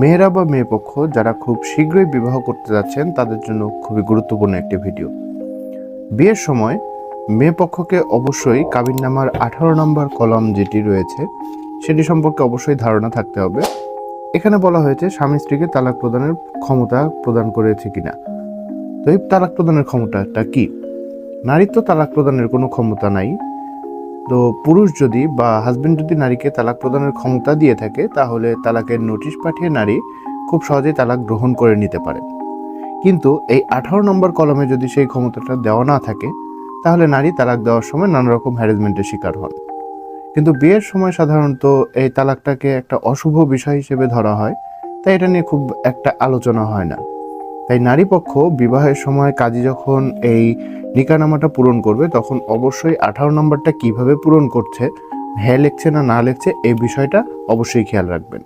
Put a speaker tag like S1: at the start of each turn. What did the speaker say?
S1: মেয়েরা বা মেয়ে পক্ষ যারা খুব শীঘ্রই বিবাহ করতে যাচ্ছেন, তাদের জন্য খুবই গুরুত্বপূর্ণ একটি ভিডিও। বিয়ের সময় মেয়ে পক্ষকে অবশ্যই কাবিননামার আঠারো নম্বর কলম যেটি রয়েছে, সেটি সম্পর্কে অবশ্যই ধারণা থাকতে হবে। এখানে বলা হয়েছে, স্বামী স্ত্রীকে তালাক প্রদানের ক্ষমতা প্রদান করেছে কিনা। তো এই তালাক প্রদানের ক্ষমতাটা কি? নারীর তো তালাক প্রদানের কোনো ক্ষমতা নাই। তো পুরুষ যদি বা হাজব্যান্ড যদি নারীকে তালাক প্রদানের ক্ষমতা দিয়ে থাকে, তাহলে তালাকের নোটিশ পাঠিয়ে নারী খুব সহজেই তালাক গ্রহণ করে নিতে পারে। কিন্তু এই আঠারো নম্বর কলমে যদি সেই ক্ষমতাটা দেওয়া না থাকে, তাহলে নারী তালাক দেওয়ার সময় নানা রকম হ্যারাসমেন্টের শিকার হন। কিন্তু বিয়ের সময় সাধারণত এই তালাকটাকে একটা অশুভ বিষয় হিসেবে ধরা হয়, তাই এটা নিয়ে খুব একটা আলোচনা হয় না। তাই নারী পক্ষ বিবাহের সময় কাজী যখন এই নিকানামাটা পূরণ করবে, তখন অবশ্যই আঠারো নম্বরটা কীভাবে পূরণ করছে হ্যাঁ লেখছে না না লেখছে, এই বিষয়টা অবশ্যই খেয়াল রাখবেন।